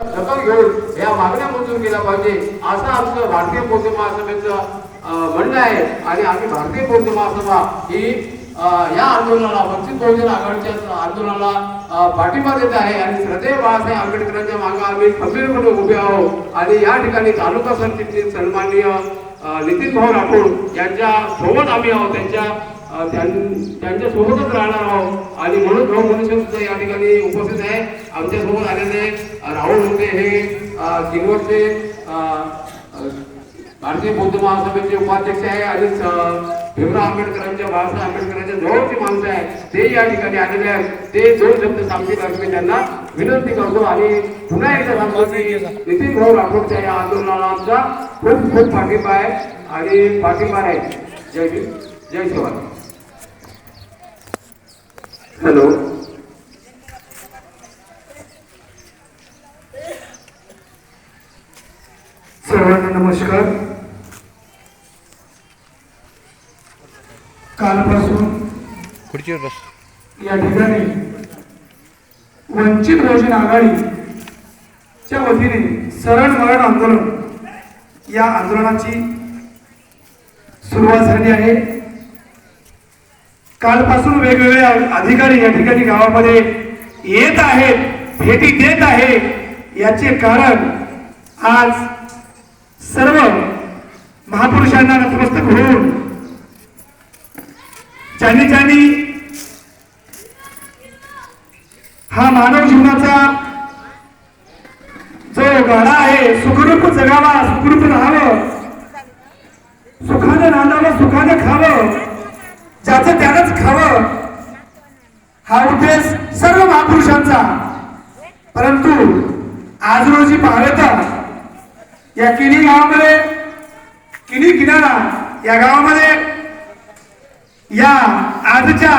दखल घेऊन या मागण्या मंजूर केल्या पाहिजे. असं आमचं भारतीय बौद्ध महासभेचं म्हणणं आहे. आणि आम्ही भारतीय बौद्ध महासभा ही या आंदोलनाला वंचित बहुजन आघाडीच्या आंदोलनाला पाठिंबा देत आहे. आणि श्रद्धेय बाळासाहेब आंबेडकरांच्या मागे आम्ही खंबीरपणे उभे आहोत. आणि या ठिकाणी तालुका सरचिटणीस सन्माननीय नितीन भाऊ राठोड यांच्या सोबत आम्ही आहोत. त्यांच्या त्यांच्या सोबतच राहणार आहोत. आणि म्हणून भाऊ मनुष्य सुद्धा या ठिकाणी उपस्थित आहे. आमच्यासोबत आलेले राहुल होते हे किनवटचे भारतीय बौद्ध महासभेचे उपाध्यक्ष आहे आणि भीमराव आंबेडकरांच्या बाळासाहेब आंबेडकरांच्या जवळची माणसं आहे. ते या ठिकाणी आलेले आहेत. ते दोन शब्द सांगतील असं मी त्यांना विनंती करतो. आणि पुन्हा एकदा सांगतो की नितीन भाऊ राठोडच्या या आंदोलनाला आमचा खूप खूप पाठिंबा आहे. आणि पाठिंबा आहे जय भीम. जय शिवाजी. हॅलो. सर्वांना नमस्कार. कालपासून या ठिकाणी वंचित बहुजन आघाडीच्या वतीने सरळ मरण आंदोलन या आंदोलनाची सुरुवात झाली आहे. कालपासून वेगवेगळे अधिकारी या ठिकाणी गावामध्ये येत आहेत भेटी देत आहे याचे कारण आज सर्व महापुरुषांना नतमस्तक होऊन ज्यांनी ज्यांनी हा मानव जीवनाचा जो गाडा आहे सुखरूप जगावा सुखरूप राहावं सुखानं नांदावं सुखानं खावं ज्याचं त्यानंच खावं हा उद्देश सर्व महापुरुषांचा. परंतु आज रोजी पाहिलं तर या किनी गावामध्ये किनी किनारा या गावामध्ये या आजच्या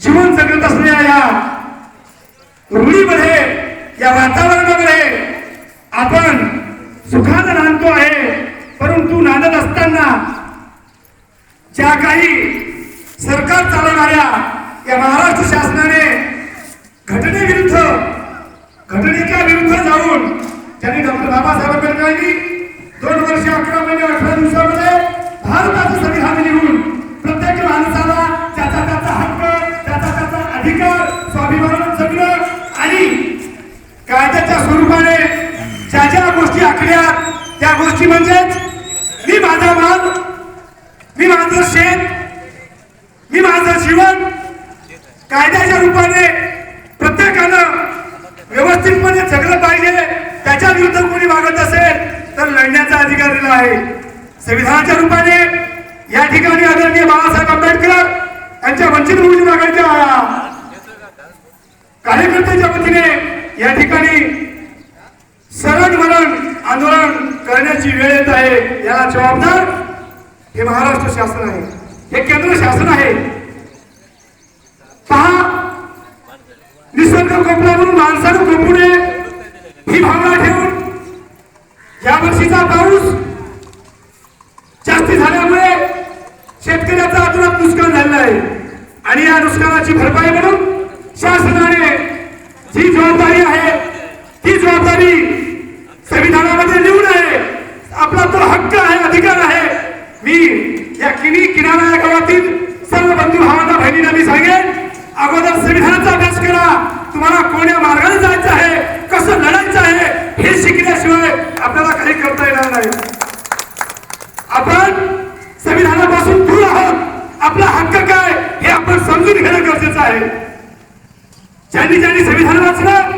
जीवन जगत असलेल्या या रुढीमध्ये या वातावरणामध्ये आपण सुखानं नांदतो आहे. परंतु नांदत असताना ज्या काही सरकार चालवणाऱ्या या महाराष्ट्र शासनाने घटनेविरुद्ध घटनेच्या विरुद्ध जाऊन त्यांनी डॉक्टर बाबासाहेब आंबेडकरांनी दोन वर्ष अकरा महिने अठरा दिवसामध्ये भारताचं संविधान लिहून प्रत्येक माणसाला त्याचा त्याचा हक्क त्याचा त्याचा अधिकार स्वाभिमान जगणं आणि कायद्याच्या स्वरूपाने ज्या ज्या गोष्टी आखल्या त्या गोष्टी म्हणजेच मी माझा माल मी माझं शेत मी माझं जीवन कायद्याच्या रूपाने प्रत्येकानं व्यवस्थितपणे जगलं पाहिजे त्याच्या विरुद्ध कोणी वागत असेल तर लढण्याचा अधिकार दिला आहे. संविधानाच्या रूपाने या ठिकाणी आदरणीय बाळासाहेब आंबेडकर यांच्या वंचित बहुजन आघाडीच्या कार्यकर्त्याच्या वतीने या ठिकाणी सरळ मरण आंदोलन करण्याची वेळ येत आहे. याला जबाबदार हे महाराष्ट्र शासन आहे. हे केंद्र शासन आहे. पहा. निसर्ग कोपला म्हणून माणसानं कोपू नये ही भावना ठेवून या वर्षीचा पाऊस जास्ती झाल्यामुळे शेतकऱ्याचा अतोनात नुकसान झालेलं आहे. आणि या नुकसानाची भरपाई म्हणून शासनाने जी जबाबदारी आहे ती जबाबदारी संविधानामध्ये लिहून आहे. आपला तो हक्क आहे अधिकार आहे. मी या किनी किनारा या गावातील सर्व बंधू भावांना बहिणींना मी सांगेन अगोदर संविधानाचा अभ्यास करा तुम्हाला कोण्या मार्गाने जायचं आहे? कसं लढायचं आहे? हे शिकल्याशिवाय आपल्याला काही करता येणार नाही. आपण संविधानापासून दूर आहोत. आपला हक्क काय? हे आपण समजून घेणं गरजेचं आहे. ज्यांनी ज्यांनी संविधान वाचलं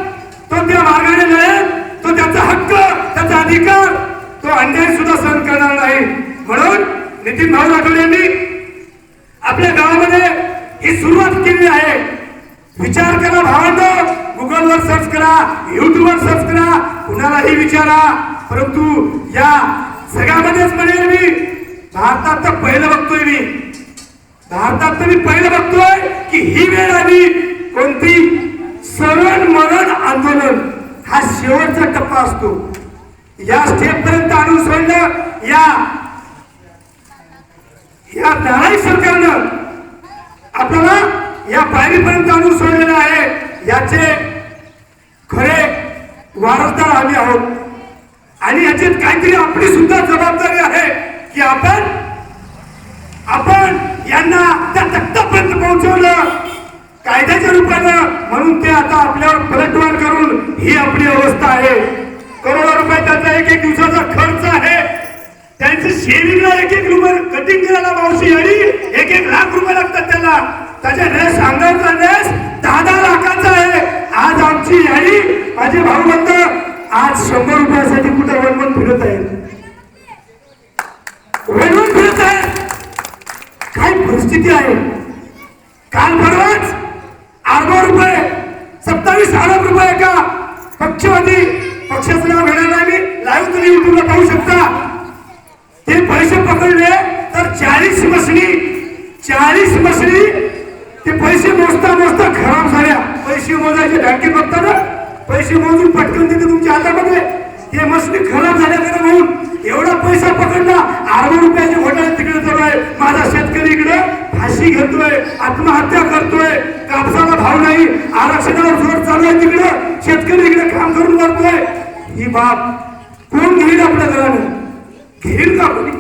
तो त्या मार्गाने लढेल तो त्याचा हक्क त्याचा अधिकार तो अन्याय सुद्धा सहन करणार नाही. म्हणून नितीन भाऊ राठोड यांनी आपल्या गावामध्ये ही सुरुवात केली आहे. विचार करा भावांनो. गुगलवर सर्च करा युट्यूबवर सर्च करा कुणालाही विचारा. परंतु या सगळ्यामध्येच म्हणेल मी भारतात तर पहिलं बघतोय मी. भारतात तर मी पहिलं बघतोय की ही वेळ आली. कोणती? सरण मरण आंदोलन. हा शेवटचा टप्पा असतो. या स्टेप पर्यंत आणून सोडलं. या या नारायण सरकारनं आपल्याला या पायरीपर्यंत आणून सोडलेलं आहे. याचे खरे वारसदार आम्ही आहोत. आणि याच्यात काहीतरी आपली सुद्धा जबाबदारी आहे की आपण आपण यांना त्या तक्तापर्यंत पोहोचवलं कायद्याच्या रूपानं. म्हणून ते आता आपल्यावर पलटवार करून ही आपली अवस्था आहे. करोडो रुपये त्यांचा एक एक दिवसाचा खर्च आहे. त्यांचं शेरीला एक एक रुपये वेळून फिरत आहे. काय परिस्थिती आहे. काल परवाच अर्धा रुपये सत्तावीस अरब रुपये का पक्षवादी पक्षाचं नाव घेणार नाही मी. लाईव्ह तुम्ही युट्यूबला पाहू शकता. ते पैसे पकडले तर चाळीस मसली चाळीस मसली ते पैसे मोजता मोजता खराब झाल्या. पैसे मोजायचे बँकेत बघता ना पैसे मोजून पटकन देते तुमच्या हातामध्ये हे मस्त खराब झाल्या म्हणून एवढा पैसा पकडला अर्धा रुपयाचे घोटाळे तिकडे चालू आहे. माझा शेतकरी इकडे फाशी घेतोय आत्महत्या करतोय कापसाला भाव नाही आरक्षणाला जोर चालू आहे तिकडे. शेतकरी इकडे काम करून करतोय ही बाब कोण घेईल आपल्या घराने? घेईल का कोणी?